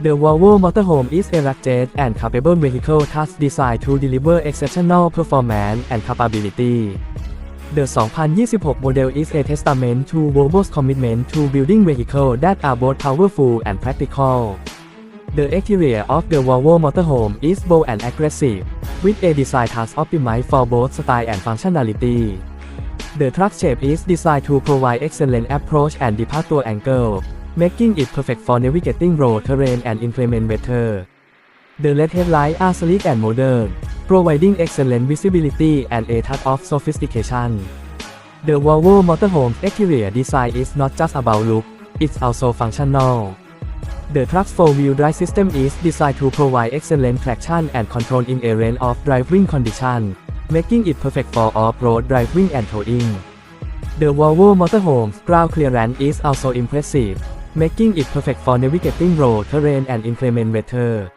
The Volvo Motorhome is a rugged and capable vehicle thus designed to deliver exceptional performance and capability. The 2026 model is a testament to Volvo's commitment to building vehicles that are both powerful and practical. The exterior of the Volvo Motorhome is bold and aggressive, with a design thus optimized for both style and functionality. The truck shape is designed to provide excellent approach and departure angle, making it perfect for navigating road terrain and inclement weather. The LED headlights are sleek and modern, providing excellent visibility and a touch of sophistication. The Volvo Motorhome exterior design is not just about look, it's also functional. The truck's four-wheel drive system is designed to provide excellent traction and control in a range of driving conditions, making it perfect for off-road driving and towing. The Volvo Motorhome's ground clearance is also impressive, making it perfect for navigating road terrain and inclement weather.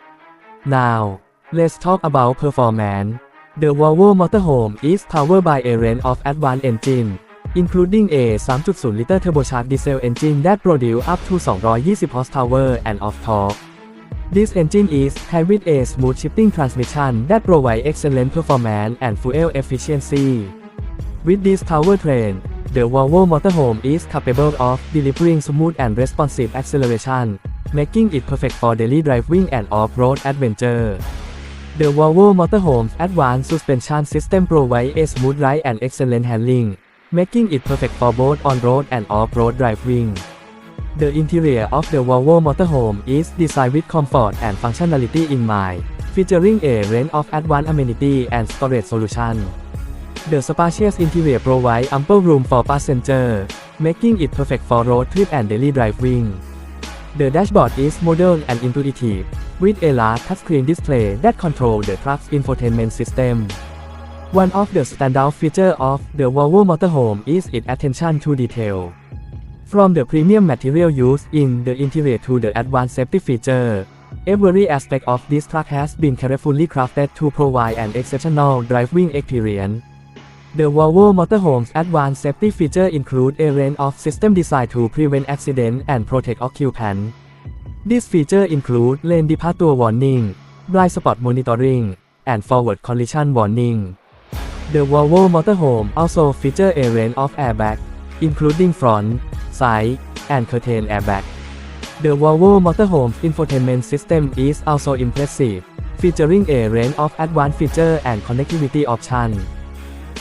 Now, let's talk about performance. The Volvo Motorhome is powered by a range of advanced engines, including a 3.0-liter turbocharged diesel engine that produces up to 220 horsepower and of torque. This engine is paired with a smooth shifting transmission that provides excellent performance and fuel efficiency. With this powertrain, the Volvo Motorhome is capable of delivering smooth and responsive acceleration, making it perfect for daily driving and off-road adventure. The Volvo Motorhome's advanced suspension system provides a smooth ride and excellent handling, making it perfect for both on-road and off-road driving. The interior of the Volvo Motorhome is designed with comfort and functionality in mind, featuring a range of advanced amenities and storage solutions. The spacious interior provides ample room for passengers, making it perfect for road trip and daily driving. The dashboard is modern and intuitive, with a large touchscreen display that controls the truck's infotainment system. One of the standout features of the Volvo Motorhome is its attention to detail. From the premium material used in the interior to the advanced safety feature, every aspect of this truck has been carefully crafted to provide an exceptional driving experience. The Volvo Motorhome's advanced safety feature include a range of system designed to prevent accident and protect occupants. These features include lane departure warning, blind spot monitoring, and forward collision warning. The Volvo Motorhome also feature a range of airbags, including front, side, and curtain airbag. The Volvo Motorhome's infotainment system is also impressive, featuring a range of advanced features and connectivity options.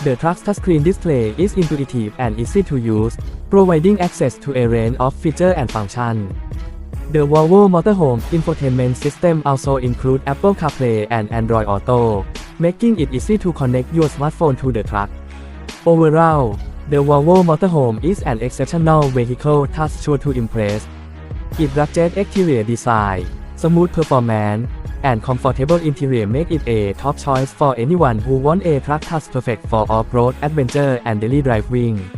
The truck's touchscreen display is intuitive and easy to use, providing access to a range of features and functions. The Volvo Motorhome infotainment system also includes Apple CarPlay and Android Auto, making it easy to connect your smartphone to the truck. Overall, the Volvo Motorhome is an exceptional vehicle that's sure to impress. Its rugged exterior design, smooth performance, and comfortable interior make it a top choice for anyone who wants a truck that's perfect for off-road adventure and daily driving.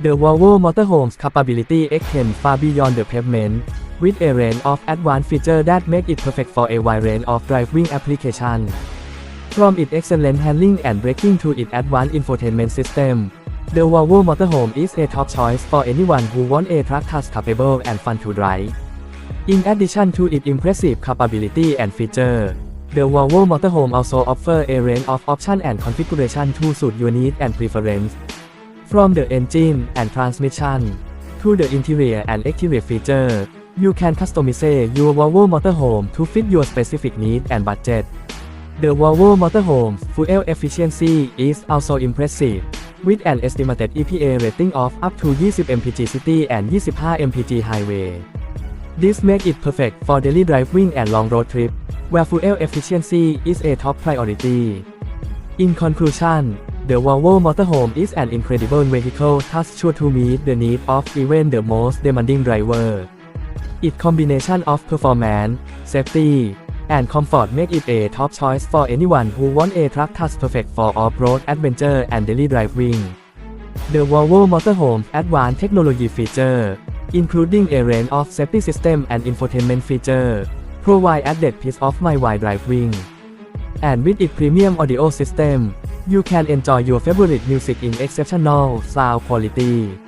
The Volvo Motorhome's capability extends far beyond the pavement, with a range of advanced features that make it perfect for a wide range of driving applications. From its excellent handling and braking to its advanced infotainment system, the Volvo Motorhome is a top choice for anyone who wants a truck that's capable and fun to drive. In addition to its impressive capability and feature, the Volvo Motorhome also offers a range of options and configuration to suit your needs and preference. From the engine and transmission to the interior and exterior feature, you can customize your Volvo Motorhome to fit your specific needs and budget. The Volvo Motorhome's fuel efficiency is also impressive, with an estimated EPA rating of up to 20 mpg city and 25 mpg highway. This makes it perfect for daily driving and long road trip, where fuel efficiency is a top priority. In conclusion, the Volvo Motorhome is an incredible vehicle that's sure to meet the needs of even the most demanding driver. Its combination of performance, safety, and comfort make it a top choice for anyone who wants a truck that's perfect for off-road adventure and daily driving. The Volvo Motorhome's advanced technology feature, including a range of safety system and infotainment feature, provide added peace of mind while driving. And with its premium audio system, you can enjoy your favorite music in exceptional sound quality.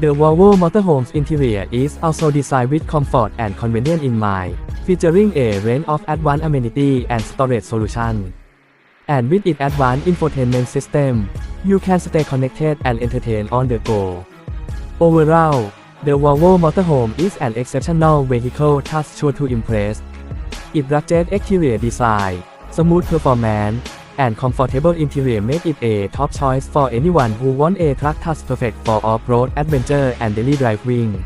The Volvo Motorhomes interior is also designed with comfort and convenience in mind, featuring a range of advanced amenity and storage solutions. And with its advanced infotainment system, you can stay connected and entertained on the go. Overall, the Volvo Motorhome is an exceptional vehicle that's sure to impress. Its rugged exterior design, smooth performance, and comfortable interior make it a top choice for anyone who wants a truck that's perfect for off-road adventure and daily driving.